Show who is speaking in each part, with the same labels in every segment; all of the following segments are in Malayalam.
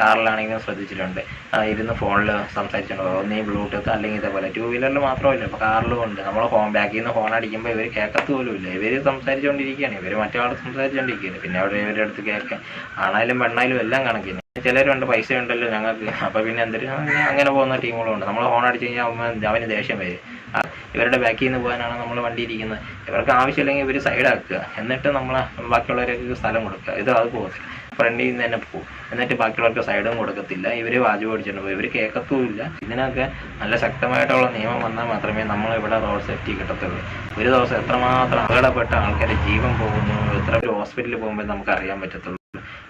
Speaker 1: കാറിലാണെങ്കിലും ശ്രദ്ധിച്ചിട്ടുണ്ട്. ഇരുന്ന് ഫോണിൽ സംസാരിച്ചിട്ടുണ്ട്? ഒന്നീ ബ്ലൂടൂത്ത് അല്ലെങ്കിൽ ഇതേപോലെ ടൂ വീലറിൽ മാത്രമല്ല ഇപ്പോൾ കാറിലും ഉണ്ട് നമ്മൾ ഫോൺ ബാക്കിൽ നിന്ന് ഫോൺ അടിക്കുമ്പോൾ ഇവർ കേൾക്കത്ത് പോലും ഇല്ല. ഇവർ സംസാരിച്ചുകൊണ്ടിരിക്കുകയാണ് ഇവർ മറ്റേ സംസാരിച്ചുകൊണ്ടിരിക്കുകയാണ് പിന്നെ അവിടെ ഇവരുടെ അടുത്ത് കേൾക്കാൻ ആണായാലും പെണ്ണായാലും എല്ലാം കണക്കിന്. ചിലരുണ്ട് പൈസ ഉണ്ടല്ലോ ഞങ്ങൾക്ക്. അപ്പോൾ പിന്നെ എന്തൊരു അങ്ങനെ പോകുന്ന ടീമുകളുണ്ട് നമ്മൾ ഫോൺ അടിച്ച് കഴിഞ്ഞാൽ അവന് ദേഷ്യം വരും. ഇവരുടെ ബാക്കിൽ നിന്ന് പോകാനാണ് നമ്മൾ വണ്ടി ഇരിക്കുന്നത്. ഇവർക്ക് ആവശ്യമില്ലെങ്കിൽ ഇവർ സൈഡാക്കുക എന്നിട്ട് നമ്മൾ ബാക്കിയുള്ളവരൊക്കെ സ്ഥലം കൊടുക്കുക. ഇത് അത് പോകത്തില്ല. ഫ്രണ്ടിൽ നിന്ന് തന്നെ പോകും. എന്നിട്ട് ബാക്കിയുള്ളവർക്ക് സൈഡും കൊടുക്കത്തില്ല. ഇവർ വാജു ഓടിച്ചിട്ട് പോകും. ഇവർ കേൾക്കത്തുമില്ല ഇതിനൊക്കെ നല്ല ശക്തമായിട്ടുള്ള നിയമം വന്നാൽ മാത്രമേ നമ്മൾ ഇവിടെ റോഡ് സേഫ്റ്റി കിട്ടത്തുള്ളൂ. ഒരു ദിവസം എത്രമാത്രം അപകടപ്പെട്ട ആൾക്കാരുടെ ജീവൻ പോകുന്നു എത്ര ഹോസ്പിറ്റലിൽ പോകുമ്പോൾ നമുക്ക് അറിയാൻ പറ്റത്തുള്ളൂ.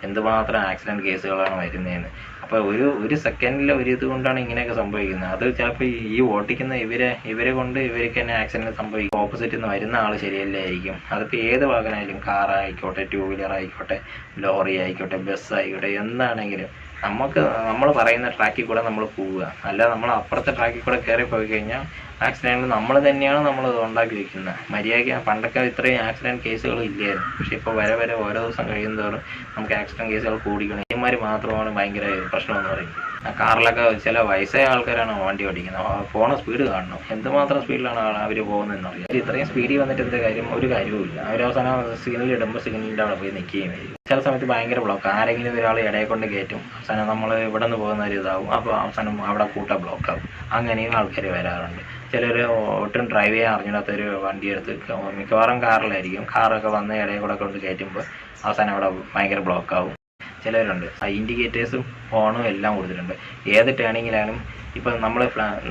Speaker 1: എന്തുമാത്രം ആക്സിഡന്റ് കേസുകളാണ് വരുന്നതെന്ന്. അപ്പോൾ ഒരു ഒരു സെക്കൻഡിലെ ഒരു ഇത് കൊണ്ടാണ് ഇങ്ങനെയൊക്കെ സംഭവിക്കുന്നത്. അത് ചിലപ്പോൾ ഈ ഓട്ടിക്കുന്ന ഇവരെ ഇവരെ കൊണ്ട് ഇവർക്ക് തന്നെ ആക്സിഡന്റ് സംഭവിക്കും. ഓപ്പോസിറ്റിൽ നിന്ന് വരുന്ന ആൾ ശരിയല്ലായിരിക്കും അതിപ്പോൾ ഏത് വാഹനമായാലും കാർ ആയിക്കോട്ടെ ടൂ വീലർ ആയിക്കോട്ടെ ലോറി ആയിക്കോട്ടെ ബസ് ആയിക്കോട്ടെ എന്താണെങ്കിലും നമുക്ക് നമ്മൾ പറയുന്ന ട്രാക്കിൽ കൂടെ നമ്മൾ പോവുക. അല്ല നമ്മൾ അപ്പുറത്തെ ട്രാക്കിൽ കൂടെ കയറി പോയി കഴിഞ്ഞാൽ ആക്സിഡന്റ് നമ്മൾ തന്നെയാണ് നമ്മൾ ഉണ്ടാക്കി വെക്കുന്നത് മര്യാദയ്ക്ക് പണ്ടൊക്കെ ഇത്രയും ആക്സിഡന്റ് കേസുകൾ ഇല്ലായിരുന്നു. പക്ഷെ ഇപ്പോൾ വരെ വരെ ഓരോ ദിവസം കഴിയുന്നതോറും നമുക്ക് ആക്സിഡന്റ് കേസുകൾ കൂടിക്കണം ഇമാർ മാത്രമാണ് ഭയങ്കര പ്രശ്നമെന്ന് പറയുന്നത് ആ കാറിലൊക്കെ ചില വയസ്സായ ആൾക്കാരാണ് വണ്ടി ഓടിക്കുന്നത്. ഫോണ് സ്പീഡ് കാണണം. എന്തുമാത്രം സ്പീഡിലാണ് അവർ പോകുന്നതെന്ന് അറിയാം ഇത്രയും സ്പീഡിൽ വന്നിട്ട് എന്ത് കാര്യം? ഒരു കാര്യവുമില്ല അവരവസാനം സിഗ്നൽ ഇടുമ്പോൾ സിഗ്നലിന്റെ അവിടെ പോയി നിൽക്കുകയും ചില സമയത്ത് ഭയങ്കര ബ്ലോക്ക് ആരെങ്കിലും ഒരാൾ ഇടയെ കൊണ്ട് കയറ്റും. അവസാനം നമ്മൾ ഇവിടെ നിന്ന് പോകുന്ന ഒരു ഇതാവും. അപ്പോൾ അവസാനം അവിടെ കൂട്ട ബ്ലോക്ക് ആവും. അങ്ങനെയും ആൾക്കാർ വരാറുണ്ട്. ചിലർ ഒട്ടും ഡ്രൈവ് ചെയ്യാൻ അറിഞ്ഞിടാത്തൊരു വണ്ടി എടുത്ത് മിക്കവാറും കാറിലായിരിക്കും. കാറൊക്കെ വന്ന് ഇടയിൽ കൂടെ കൊണ്ട് കയറ്റുമ്പോൾ അവസാനം അവിടെ ഭയങ്കര ബ്ലോക്ക് ആവും. ചിലരുണ്ട് ഇൻഡിക്കേറ്റേഴ്സും ഹോണും എല്ലാം കൊടുത്തിട്ടുണ്ട്. ഏത് ടേണിങ്ങിലായാലും ഇപ്പം നമ്മൾ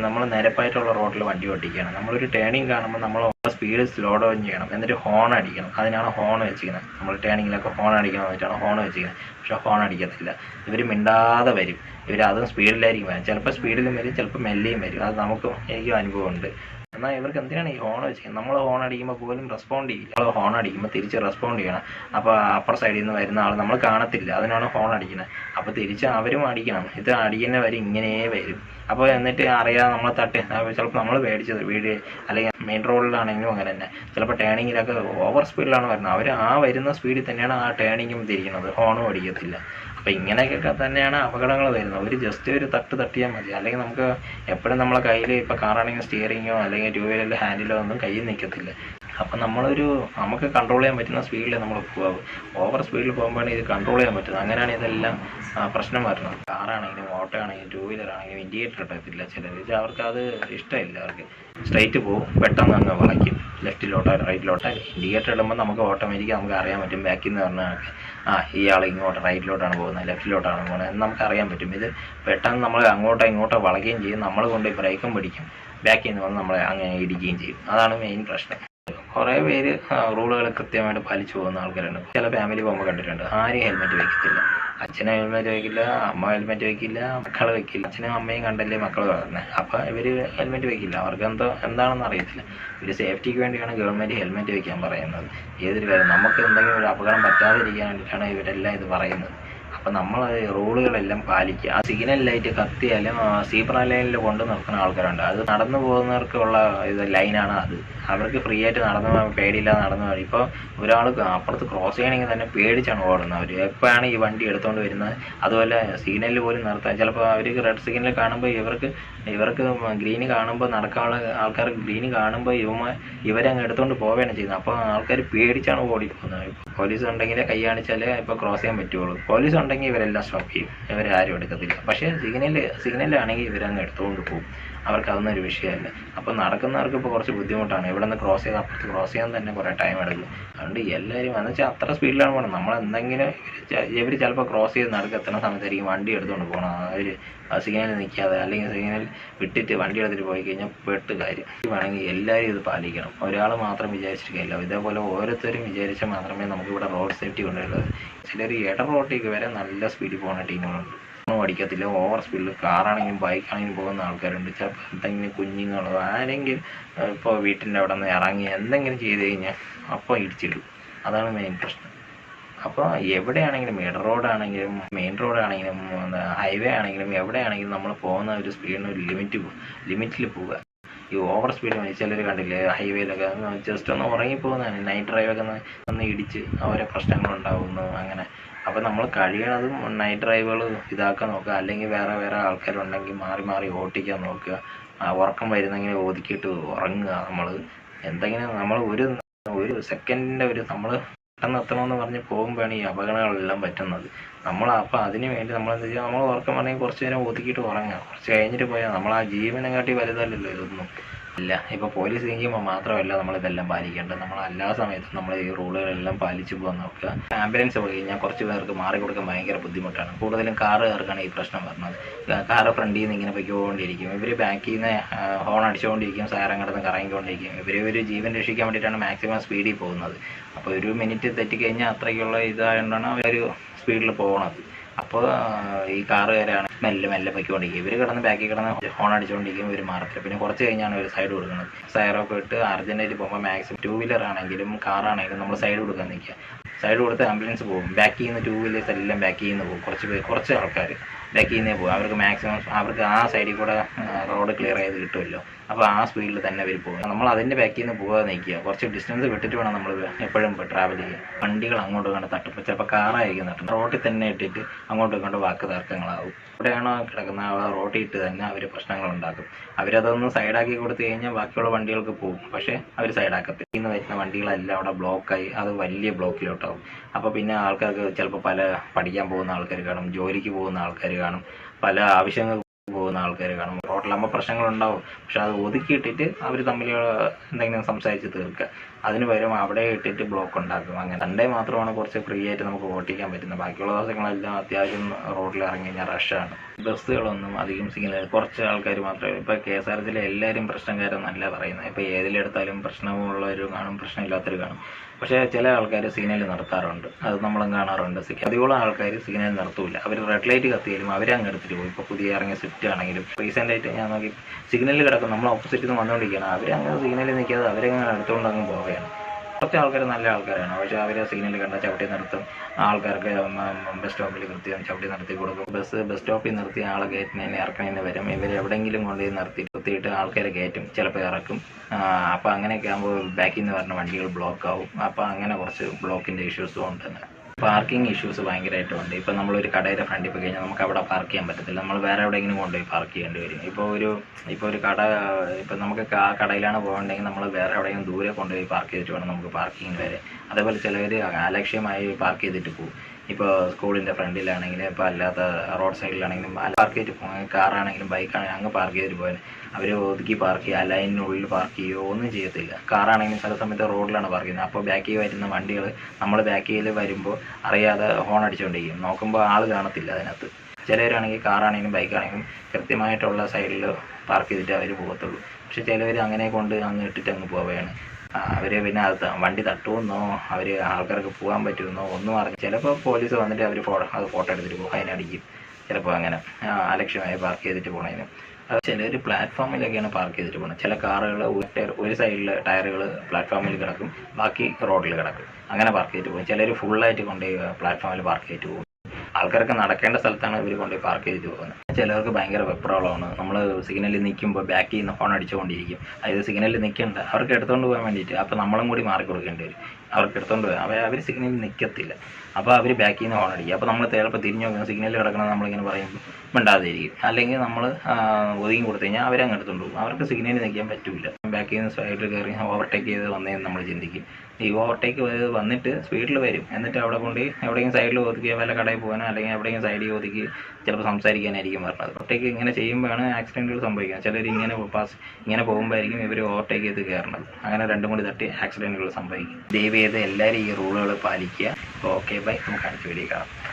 Speaker 1: നമ്മൾ നിരപ്പായിട്ടുള്ള റോഡിൽ വണ്ടി ഓടിക്കുകയാണ് നമ്മളൊരു ടേണിങ് കാണുമ്പോൾ നമ്മൾ സ്പീഡ് സ്ലോ ഡൗൺ ചെയ്യണം. എന്നിട്ട് ഹോൺ അടിക്കണം. അതിനാണ് ഹോൺ വെച്ചിരിക്കുന്നത്. നമ്മൾ ടേണിങ്ങിലൊക്കെ ഹോൺ അടിക്കണം എന്നിട്ടാണ് ഹോൺ വെച്ചിരിക്കുന്നത്. പക്ഷെ ഹോൺ അടിക്കത്തില്ല. ഇവർ മിണ്ടാതെ വരും. ഇവർ അതും സ്പീഡിലായിരിക്കും വരും. ചിലപ്പോൾ സ്പീഡിലും വരും ചിലപ്പോൾ മെല്ലിയും വരും. അത് നമുക്ക് എനിക്കും അനുഭവമുണ്ട്. എന്നാൽ ഇവർക്ക് എന്തിനാണ് ഈ ഹോൺ വെച്ചിരിക്കുന്നത്? നമ്മൾ ഹോൺ അടിക്കുമ്പോൾ പോലും റെസ്പോണ്ട് ചെയ്യില്ല. നമ്മൾ ഹോൺ അടിക്കുമ്പോൾ തിരിച്ച് റെസ്പോണ്ട് ചെയ്യണം. അപ്പോൾ അപ്പർ സൈഡിൽ നിന്ന് വരുന്ന ആൾ നമ്മൾ കാണത്തില്ല. അതിനാണ് ഹോൺ അടിക്കുന്നത്. അപ്പോൾ തിരിച്ച് അവരും അടിക്കണം. ഇത് അടിക്കുന്ന വരെ ഇങ്ങനെ വരും. അപ്പോൾ എന്നിട്ട് അറിയാതെ നമ്മളെ തട്ടി. ചിലപ്പോൾ നമ്മൾ പേടിച്ചത് വീട് അല്ലെങ്കിൽ മെയിൻ റോഡിലാണെങ്കിലും അങ്ങനെ തന്നെ. ചിലപ്പോൾ ടേണിങ്ങിലൊക്കെ ഓവർ സ്പീഡിലാണ് വരുന്നത്. അവർ ആ വരുന്ന സ്പീഡിൽ തന്നെയാണ് ആ ടേണിങ്ങും തിരിക്കുന്നത് ഹോണും അടിക്കത്തില്ല. അപ്പോൾ ഇങ്ങനെയൊക്കെ തന്നെയാണ് അപകടങ്ങൾ വരുന്നത്. ഒരു ജസ്റ്റ് ഒരു തട്ട് തട്ടിയാൽ മതി. അല്ലെങ്കിൽ നമുക്ക് എപ്പോഴും നമ്മളെ കയ്യിൽ ഇപ്പോൾ കാറാണെങ്കിൽ സ്റ്റിയറിങ്ങോ അല്ലെങ്കിൽ ടൂ വീലറിൽ ഹാൻഡിലോ ഒന്നും കയ്യിൽ നിൽക്കത്തില്ല അപ്പം നമ്മളൊരു നമുക്ക് കൺട്രോൾ ചെയ്യാൻ പറ്റുന്ന സ്പീഡിൽ നമ്മൾ പോകാവും ഓവർ സ്പീഡിൽ പോകുമ്പോഴാണ് ഇത് കൺട്രോൾ ചെയ്യാൻ പറ്റുന്നത്. അങ്ങനെയാണ് ഇതെല്ലാം പ്രശ്നം വരുന്നത്. കാറാണെങ്കിലും ഓട്ടോ ആണെങ്കിലും ടൂ വീലർ ആണെങ്കിലും ഇൻഡിക്കേറ്റർ ഇട്ടത്തില്ല ചിലർ. ഇത് അവർക്ക് അത് ഇഷ്ടമില്ല. അവർക്ക് സ്ട്രൈറ്റ് പോകും പെട്ടെന്ന് അങ്ങ് വളയ്ക്കും. ലെഫ്റ്റിലോട്ടോ റൈറ്റിലോട്ടോ ഇൻഡിക്കേറ്റർ ഇടുമ്പോൾ നമുക്ക് ഓട്ടോമാറ്റിക് നമുക്ക് അറിയാൻ പറ്റും. ബാക്കിൽ നിന്ന് പറഞ്ഞാൽ ആ ഇയാൾ ഇങ്ങോട്ട് റൈറ്റിലോട്ടാണ് പോകുന്നത് ലെഫ്റ്റിലോട്ടാണ് പോകുന്നത്. എന്ന് നമുക്ക് അറിയാൻ പറ്റും. ഇത് പെട്ടെന്ന് നമ്മൾ അങ്ങോട്ടോ ഇങ്ങോട്ടോ വളയ്ക്കുകയും ചെയ്യും. നമ്മൾ കൊണ്ട് ബ്രേക്കും പിടിക്കും. ബാക്കിൽ നിന്ന് വന്ന് നമ്മളെ അങ്ങനെ ഇടിക്കുകയും ചെയ്യും. അതാണ് മെയിൻ പ്രശ്നം. കുറേ പേര് റൂളുകൾ കൃത്യമായിട്ട് പാലിച്ചു പോകുന്ന ആൾക്കാരുണ്ട്. ചില ഫാമിലി പോകുമ്പോൾ കണ്ടിട്ടുണ്ട്. ആരും ഹെൽമെറ്റ് വെക്കത്തില്ല. അച്ഛനും ഹെൽമെറ്റ് വെക്കില്ല അമ്മ ഹെൽമെറ്റ് വെക്കില്ല മക്കൾ വെക്കില്ല. അച്ഛനും അമ്മയും കണ്ടല്ലേ മക്കൾ വളർന്നത് അപ്പോൾ ഇവർ ഹെൽമെറ്റ് വെക്കില്ല. അവർക്ക് എന്തോ എന്താണെന്ന് അറിയത്തില്ല. ഇവർ സേഫ്റ്റിക്ക് വേണ്ടിയാണ് ഗവൺമെന്റ് ഹെൽമെറ്റ് വെക്കാൻ പറയുന്നത്. ഏതൊരു കാര്യം നമുക്ക് എന്തെങ്കിലും ഒരു അപകടം പറ്റാതിരിക്കാൻ വേണ്ടിയിട്ടാണ് ഇവരെല്ലാം ഇത് പറയുന്നത്. അപ്പം നമ്മൾ റൂളുകളെല്ലാം പാലിക്കുക. ആ സിഗ്നൽ ലൈറ്റ് കത്തിയാലും സീബ്ര ലൈനിൽ കൊണ്ട് നിർത്തുന്ന ആൾക്കാരുണ്ട്. അത് നടന്നു പോകുന്നവർക്കുള്ള ഇത് ലൈനാണ് അത്. അവർക്ക് ഫ്രീ ആയിട്ട് നടന്നു പോകാൻ പേടിയില്ലാതെ നടന്നു പോകാൻ. ഇപ്പോൾ ഒരാൾ അപ്പുറത്ത് ക്രോസ് ചെയ്യണമെങ്കിൽ തന്നെ പേടിച്ചാണ് ഓടുന്നത് അവർ എപ്പോഴാണ് ഈ വണ്ടി എടുത്തുകൊണ്ട് വരുന്നത്? അതുപോലെ സിഗ്നലിൽ പോലും നിർത്താൻ. ചിലപ്പോൾ അവർക്ക് റെഡ് സിഗ്നൽ കാണുമ്പോൾ ഇവർക്ക് ഇവർക്ക് ഗ്രീന് കാണുമ്പോൾ നടക്കാനുള്ള ആൾക്കാർ ഗ്രീന് കാണുമ്പോൾ ഇവ ഇവരങ്ങ് എടുത്തുകൊണ്ട് പോവുകയാണ് ചെയ്യുന്നത്. അപ്പോൾ ആൾക്കാർ പേടിച്ചാണ് ഓടി പോകുന്നത് പോലീസ് ഉണ്ടെങ്കിലേ കൈ കാണിച്ചാലേ ഇപ്പോൾ ക്രോസ് ചെയ്യാൻ പറ്റുള്ളൂ. പോലീസ് ഉണ്ടെങ്കിൽ ഇവരെല്ലാം സ്റ്റോപ്പ് ചെയ്യും. ഇവരെ ആരും എടുക്കത്തില്ല. പക്ഷേ സിഗ്നൽ സിഗ്നലാണെങ്കിൽ ഇവരങ്ങ് എടുത്തുകൊണ്ട് പോകും. അവർക്ക് അതൊന്നും ഒരു വിഷയമല്ല. അപ്പോൾ നടക്കുന്നവർക്ക് ഇപ്പോൾ കുറച്ച് ബുദ്ധിമുട്ടാണ്. ഇവിടെ നിന്ന് ക്രോസ് ചെയ്ത് അപ്പുറത്ത് ക്രോസ് ചെയ്യാൻ തന്നെ കുറേ ടൈം എടുക്കും. അതുകൊണ്ട് എല്ലാവരും എന്ന് വെച്ചാൽ അത്ര സ്പീഡിലാണ് പോകണം നമ്മൾ എന്തെങ്കിലും ഇവർ ചിലപ്പോൾ ക്രോസ് ചെയ്ത് നടക്കുക എത്തുന്ന സമയത്തായിരിക്കും വണ്ടി എടുത്തുകൊണ്ട് പോകണം അവർ സിഗ്നലിൽ നിൽക്കാതെ അല്ലെങ്കിൽ സിഗ്നൽ വിട്ടിട്ട് വണ്ടി എടുത്തിട്ട് പോയി കഴിഞ്ഞാൽ പെട്ട് കാര്യം. വേണമെങ്കിൽ എല്ലാവരും ഇത് പാലിക്കണം. ഒരാൾ മാത്രം വിചാരിച്ചിരിക്കില്ല ഇതേപോലെ ഓരോരുത്തരും വിചാരിച്ചാൽ മാത്രമേ നമുക്ക് ഇവിടെ റോഡ് സേഫ്റ്റി കൊണ്ടുവരുള്ളൂ ചിലർ ഇട റോട്ടിലേക്ക് വരെ നല്ല സ്പീഡിൽ പോകുന്ന ടീമുകളുണ്ട്. ഒന്നും അടിക്കത്തില്ല. ഓവർ സ്പീഡിൽ കാറാണെങ്കിലും ബൈക്കാണെങ്കിലും പോകുന്ന ആൾക്കാരുണ്ട്. ചിലപ്പോൾ എന്തെങ്കിലും കുഞ്ഞുങ്ങളോ ആരെങ്കിലും ഇപ്പോൾ വീട്ടിന്റെ അവിടെ നിന്ന് ഇറങ്ങി എന്തെങ്കിലും ചെയ്ത് കഴിഞ്ഞാൽ അപ്പോൾ ഇടിച്ചിടും. അതാണ് മെയിൻ പ്രശ്നം. അപ്പോൾ എവിടെയാണെങ്കിലും ഇട റോഡാണെങ്കിലും മെയിൻ റോഡാണെങ്കിലും ഹൈവേ ആണെങ്കിലും എവിടെയാണെങ്കിലും നമ്മൾ പോകുന്ന ഒരു സ്പീഡിന് ഒരു ലിമിറ്റ് ലിമിറ്റിൽ പോവുക. ഈ ഓവർ സ്പീഡ് ചിലർ കണ്ടില്ലേ ഹൈവേയിലൊക്കെ ജസ്റ്റ് ഒന്ന് ഉറങ്ങിപ്പോകുന്നതാണ് നൈറ്റ് ഡ്രൈവൊക്കെ ഒന്ന് ഇടിച്ച് അവരെ പ്രശ്നങ്ങളുണ്ടാവുന്നു അങ്ങനെ. അപ്പോൾ നമ്മൾ കഴിയണതും നൈറ്റ് ഡ്രൈവുകൾ ഇതാക്കാൻ നോക്കുക. അല്ലെങ്കിൽ വേറെ വേറെ ആൾക്കാരുണ്ടെങ്കിൽ മാറി മാറി ഓട്ടിക്കാൻ നോക്കുക. ഉറക്കം വരുന്നെങ്കിൽ ഒതുക്കിയിട്ട് ഉറങ്ങുക നമ്മൾ എന്തെങ്കിലും നമ്മൾ ഒരു ഒരു സെക്കൻഡിന്റെ ഒരു നമ്മൾ പെട്ടെന്ന് എത്തണമെന്ന് പറഞ്ഞ് പോകുമ്പോഴാണ് ഈ അപകടങ്ങളെല്ലാം പറ്റുന്നത്. നമ്മൾ അപ്പോൾ അതിന് വേണ്ടി നമ്മൾ എന്താ ചെയ്യുക നമ്മൾ ഉറക്കം പറഞ്ഞാൽ കുറച്ച് നേരം ഒതുക്കിയിട്ട് ഉറങ്ങുക. കുറച്ച് കഴിഞ്ഞിട്ട് പോയാൽ നമ്മൾ ആ ജീവനെ കാട്ടി വലുതല്ലല്ലോ ഇതൊന്നും. ഇല്ല. ഇപ്പോൾ പോലീസ് ചെയ്യുമ്പോൾ മാത്രമല്ല നമ്മൾ ഇതെല്ലാം പാലിക്കേണ്ടത്. നമ്മൾ എല്ലാ സമയത്തും നമ്മൾ ഈ റൂളുകളെല്ലാം പാലിച്ചു പോകാൻ നോക്കുക. ആംബുലൻസ് പോയി കഴിഞ്ഞാൽ കുറച്ച് പേർക്ക് മാറി കൊടുക്കാൻ ഭയങ്കര ബുദ്ധിമുട്ടാണ്. കൂടുതലും കാറുകാർക്കാണ് ഈ പ്രശ്നം വരുന്നത്. കാറ് ഫ്രണ്ടിൽ നിന്ന് ഇങ്ങനെ പൊയ്ക്കൊണ്ടിരിക്കും. ഇവർ ബാക്കിൽ നിന്ന് ഹോൺ അടിച്ചുകൊണ്ടിരിക്കും സൈറൻ കിടന്ന് കറങ്ങിക്കൊണ്ടിരിക്കും. ഇവർ ഒരു ജീവൻ രക്ഷിക്കാൻ വേണ്ടിയിട്ടാണ് മാക്സിമം സ്പീഡിൽ പോകുന്നത്. അപ്പോൾ ഒരു മിനിറ്റ് തെറ്റിക്കഴിഞ്ഞാൽ അത്രയ്ക്കുള്ള ഇതായതുകൊണ്ടാണ് അവർ സ്പീഡിൽ പോകുന്നത് അപ്പോൾ ഈ കാറ് കാറുകാരാണ് മെല്ലെ മെല്ലെ പൊയ്ക്കൊണ്ടിരിക്കും ഇവർ കിടന്ന് ബാക്കിൽ കിടന്ന് ഹോൺ അടിച്ചുകൊണ്ടിരിക്കും ഇവർ മാറത്തില്ല പിന്നെ കുറച്ച് കഴിഞ്ഞാണ് ഒരു സൈഡ് കൊടുക്കുന്നത്. സൈറൊക്കെ ഇട്ട് അർജന്റായിട്ട് പോകുമ്പോൾ മാക്സിമം ടൂ വീലർ ആണെങ്കിലും കാറാണെങ്കിലും നമ്മൾ സൈഡ് കൊടുക്കാൻ നിൽക്കുക. സൈഡ് കൊടുത്ത് ആംബുലൻസ് പോകും. ബാക്കിൽ നിന്ന് ടൂ വീലേഴ്സ് എല്ലാം ബാക്കിൽ നിന്ന് പോകും. കുറച്ച് കുറച്ച് ആൾക്കാർ നിന്നേ പോകും അവർക്ക് മാക്സിമം അവർക്ക് ആ സൈഡിൽ കൂടെ റോഡ് ക്ലിയർ ചെയ്ത് കിട്ടുമല്ലോ. അപ്പോൾ ആ സ്പീഡിൽ തന്നെ അവർ പോകും നമ്മൾ അതിന്റെ ബാക്കിൽ നിന്ന് പോകാതെ നിൽക്കുക. കുറച്ച് ഡിസ്റ്റൻസ് വിട്ടിട്ട് വേണം നമ്മൾ എപ്പോഴും ട്രാവൽ ചെയ്യുക വണ്ടികൾ അങ്ങോട്ടും ഇങ്ങോട്ട് തട്ടും. ചിലപ്പോൾ കാറായിരിക്കും തട്ടും റോട്ടിൽ തന്നെ ഇട്ടിട്ട് അങ്ങോട്ടും ഇങ്ങോട്ടും വാക്ക് തർക്കങ്ങളാവും. എവിടെയാണോ കിടക്കുന്ന ആ റോട്ടിൽ ഇട്ട് തന്നെ അവർ പ്രശ്നങ്ങൾ ഉണ്ടാക്കും. അവരതൊന്ന് സൈഡാക്കി കൊടുത്തു കഴിഞ്ഞാൽ ബാക്കിയുള്ള വണ്ടികൾക്ക് പോകും. പക്ഷേ അവർ സൈഡാക്കത്തില്ല ഇന്ന് വരുന്ന വണ്ടികളെല്ലാം അവിടെ ബ്ലോക്കായി അത് വലിയ ബ്ലോക്കിലോട്ടാവും അപ്പോൾ പിന്നെ ആൾക്കാർക്ക് ചിലപ്പോൾ പല പഠിക്കാൻ പോകുന്ന ആൾക്കാർ കാണും. ജോലിക്ക് പോകുന്ന ആൾക്കാർ കാണും. പല ആവശ്യങ്ങൾക്ക് പോകുന്ന ആൾക്കാർ കാണും. റോട്ടിലാകുമ്പോൾ പ്രശ്നങ്ങളുണ്ടാവും. പക്ഷെ അത് ഒതുക്കിയിട്ടിട്ട് അവർ തമ്മിൽ എന്തെങ്കിലും സംസാരിച്ച് തീർക്കുക. അതിന് പകരം അവിടെ ഇട്ടിട്ട് ബ്ലോക്ക് ഉണ്ടാക്കും. അങ്ങനെ സൺഡേ മാത്രമാണ് കുറച്ച് ഫ്രീ ആയിട്ട് നമുക്ക് ഓട്ടിക്കാൻ പറ്റുന്നത്. ബാക്കിയുള്ള ദിവസങ്ങളെല്ലാം അത്യാവശ്യം റോഡിൽ ഇറങ്ങി കഴിഞ്ഞാൽ റഷാണ് ബസ്സുകളൊന്നും അധികം സിഗ്നൽ കുറച്ച് ആൾക്കാർ മാത്രമേ ഇപ്പോൾ കെ എസ് ആർ ടിയിലെ എല്ലാവരും പ്രശ്നക്കാരെന്നല്ല പറയുന്നത്. ഇപ്പോൾ ഏതിലെടുത്താലും പ്രശ്നമുള്ളവർ കാണും പ്രശ്നമില്ലാത്തവർ കാണും. പക്ഷേ ചില ആൾക്കാർ സിഗ്നൽ നിർത്താറുണ്ട്. അത് നമ്മളും കാണാറുണ്ട്. അധികമുള്ള ആൾക്കാർ സിഗ്നൽ നിർത്തൂല. അവർ റെഡ് ലൈറ്റ് കത്തിയാലും അവരങ്ങ് എടുത്തിട്ട് പോകും ഇപ്പോൾ പുതിയ ഇറങ്ങിയ സ്വിഫ്റ്റ് ആണെങ്കിലും. റീസെന്റ് ഞാൻ നോക്കി. സിഗ്നലിൽ കിടക്കും നമ്മൾ ഓപ്പോസിറ്റ് നിന്ന് വന്നുകൊണ്ടിരിക്കുകയാണ്. അങ്ങനെ സിഗ്നലിൽ നിൽക്കാതെ അവരങ്ങനെ അടുത്തുകൊണ്ട് അങ്ങ് പോവുകയാണ്. കുറച്ച് ആൾക്കാർ നല്ല ആൾക്കാരാണ്. പക്ഷേ അവർ സിഗ്നലിൽ കണ്ട ചവിട്ടി നിർത്തും. ആൾക്കാർക്ക് ബസ് സ്റ്റോപ്പിൽ കൃത്യം ചവിട്ടി നിർത്തി കൊടുക്കും. ബസ് ബസ് സ്റ്റോപ്പിൽ നിർത്തി ആളെ കയറ്റുന്നതിന് ഇറക്കണതിന് വരും. ഇവർ എവിടെയെങ്കിലും കൊണ്ടുപോയി നിർത്തി നിർത്തിയിട്ട് ആൾക്കാരെ കയറ്റും ചിലപ്പോൾ ഇറക്കും. അപ്പോൾ അങ്ങനെയൊക്കെ ആകുമ്പോൾ ബാക്കിൽ നിന്ന് വരുന്ന വണ്ടികൾ ബ്ലോക്ക് ആവും. അപ്പോൾ അങ്ങനെ കുറച്ച് ബ്ലോക്കിന്റെ ഇഷ്യൂസും ഉണ്ട് പാർക്കിംഗ് ഇഷ്യൂസ് ഭയങ്കരമായിട്ടുണ്ട് ഇപ്പോൾ നമ്മളൊരു കടയുടെ ഫ്രണ്ടിൽ പോയി കഴിഞ്ഞാൽ നമുക്ക് അവിടെ പാർക്ക് ചെയ്യാൻ പറ്റത്തില്ല. നമ്മൾ വേറെ എവിടെയെങ്കിലും കൊണ്ടുപോയി പാർക്ക് ചെയ്യേണ്ടി വരും. ഇപ്പോൾ ഒരു ഇപ്പോൾ ഒരു കട ഇപ്പോൾ നമുക്ക് ആ കടയിലാണ് പോകണമെങ്കിൽ നമ്മൾ വേറെ എവിടെയെങ്കിലും ദൂരെ കൊണ്ടുപോയി പാർക്ക് ചെയ്തിട്ട് വേണം നമുക്ക് പാർക്കിംഗ് വരെ. അതേപോലെ ചിലവർ അലക്ഷ്യമായി പാർക്ക് ചെയ്തിട്ട് പോകും ഇപ്പോൾ സ്കൂളിന്റെ ഫ്രണ്ടിലാണെങ്കിലും ഇപ്പോൾ അല്ലാത്ത റോഡ് സൈഡിലാണെങ്കിലും പാർക്ക് ചെയ്തിട്ട് പോകാൻ കാറാണെങ്കിലും ബൈക്കാണെങ്കിലും അങ്ങ് പാർക്ക് ചെയ്തിട്ട് പോയാൽ അവർ ഒതുക്കി പാർക്ക് ചെയ്യുക ലൈനിനുള്ളിൽ പാർക്ക് ചെയ്യുകയോ ഒന്നും ചെയ്യത്തില്ല. കാറാണെങ്കിലും ചില സമയത്ത് റോഡിലാണ് പാർക്ക് ചെയ്യുന്നത്. അപ്പോൾ ബാക്കിൽ വരുന്ന വണ്ടികൾ നമ്മൾ ബാക്കിൽ വരുമ്പോൾ അറിയാതെ ഹോൺ അടിച്ചുകൊണ്ടിരിക്കും നോക്കുമ്പോൾ ആൾ കാണത്തില്ല അതിനകത്ത്. ചിലവരാണെങ്കിൽ കാറാണെങ്കിലും ബൈക്കാണെങ്കിലും കൃത്യമായിട്ടുള്ള സൈഡിൽ പാർക്ക് ചെയ്തിട്ട് അവർ പോകത്തുള്ളൂ പക്ഷെ ചിലവർ അങ്ങനെ കൊണ്ട് അങ്ങ് ഇട്ടിട്ട് അങ്ങ് പോവുകയാണ്. അവർ പിന്നെ അത് വണ്ടി തട്ടുമെന്നോ അവർ ആൾക്കാർക്ക് പോകാൻ പറ്റുമെന്നോ ഒന്നും അറിഞ്ഞു ചിലപ്പോൾ പോലീസ് വന്നിട്ട് അവർ ഫോട്ടോ അത് ഫോട്ടോ എടുത്തിട്ട് പോകും അതിനടിക്കും ചിലപ്പോൾ അങ്ങനെ അലക്ഷ്യമായി പാർക്ക് ചെയ്തിട്ട് പോകണതിന് അത് ചിലർ പ്ലാറ്റ്ഫോമിലൊക്കെയാണ് പാർക്ക് ചെയ്തിട്ട് പോകുന്നത് ചില കാറുകൾ ഒരു സൈഡിൽ ടയറുകൾ പ്ലാറ്റ്ഫോമിൽ കിടക്കും ബാക്കി റോഡിൽ കിടക്കും. അങ്ങനെ പാർക്ക് ചെയ്തിട്ട് പോകും ചിലർ ഫുള്ളായിട്ട് കൊണ്ടുപോയി പ്ലാറ്റ്ഫോമിൽ പാർക്ക് ചെയ്തിട്ട് പോകും ആൾക്കാരൊക്കെ നടക്കേണ്ട സ്ഥലത്താണ് ഇവർ കൊണ്ടുപോയി പാർക്ക് ചെയ്തിട്ട് പോകുന്നത്. ചിലർക്ക് ഭയങ്കര വെപ്രാളമാണ്. നമ്മൾ സിഗ്നലിൽ നിൽക്കുമ്പോൾ ബാക്കിൽ നിന്ന് ഹോൺ അടിച്ചുകൊണ്ടിരിക്കും. അതായത് സിഗ്നലിൽ നിൽക്കണ്ട. അവർക്ക് എടുത്തുകൊണ്ട് പോകാൻ വേണ്ടിയിട്ട്. അപ്പോൾ നമ്മളും കൂടി മാറി കൊടുക്കേണ്ടി വരും. അവർക്ക് എടുത്തുകൊണ്ട് പോകാം അവർ അവർ സിഗ്നലിൽ നിൽക്കത്തില്ല അപ്പോൾ അവർ ബാക്കിൽ നിന്ന് ഹോൺ അടിക്കും. അപ്പോൾ നമ്മൾ ചിലപ്പോൾ തിരിഞ്ഞു നോക്കുന്ന സിഗ്നലിൽ കിടക്കണം നമ്മളിങ്ങനെ പറയുമ്പോൾ മിണ്ടാതിരിക്കും. അല്ലെങ്കിൽ നമ്മൾ ഒതുങ്ങി കൊടുത്തു കഴിഞ്ഞാൽ അവരങ്ങ് എടുത്തുകൊണ്ട് പോകും. അവർക്ക് സിഗ്നലിൽ നിൽക്കാൻ പറ്റില്ല ബാക്കിൽ നിന്ന് സൈഡിൽ കയറി ഓവർടേക്ക് ചെയ്ത് വന്നതെന്ന് നമ്മൾ ചിന്തിക്കും. ഈ ഓവർടേക്ക് വന്നിട്ട് സ്പീഡിൽ വരും. എന്നിട്ട് അവിടെ കൊണ്ട് എവിടെയെങ്കിലും സൈഡിൽ ഒതുക്കി വല്ല കടയിൽ പോകാനോ അല്ലെങ്കിൽ എവിടെയെങ്കിലും സൈഡിൽ ഒതുക്കി ചിലപ്പോൾ സംസാരിക്കാനായിരിക്കും പറഞ്ഞത്. ഓവർടേക്ക് ഇങ്ങനെ ചെയ്യുമ്പോഴാണ് ആക്സിഡന്റുകൾ സംഭവിക്കുന്നത്. ചിലർ ഇങ്ങനെ പാസ് ഇങ്ങനെ പോകുമ്പോഴായിരിക്കും ഇവർ ഓവർടേക്ക് ചെയ്ത് കയറുന്നത് അങ്ങനെ രണ്ടും കൂടി തട്ടി ആക്സിഡന്റുകൾ സംഭവിക്കും. ദയവ് ചെയ്ത് എല്ലാവരും ഈ റൂളുകൾ പാലിക്കുക. ഓക്കെ ബൈ നമുക്ക് അടുത്ത വീഡിയോ കാണാം.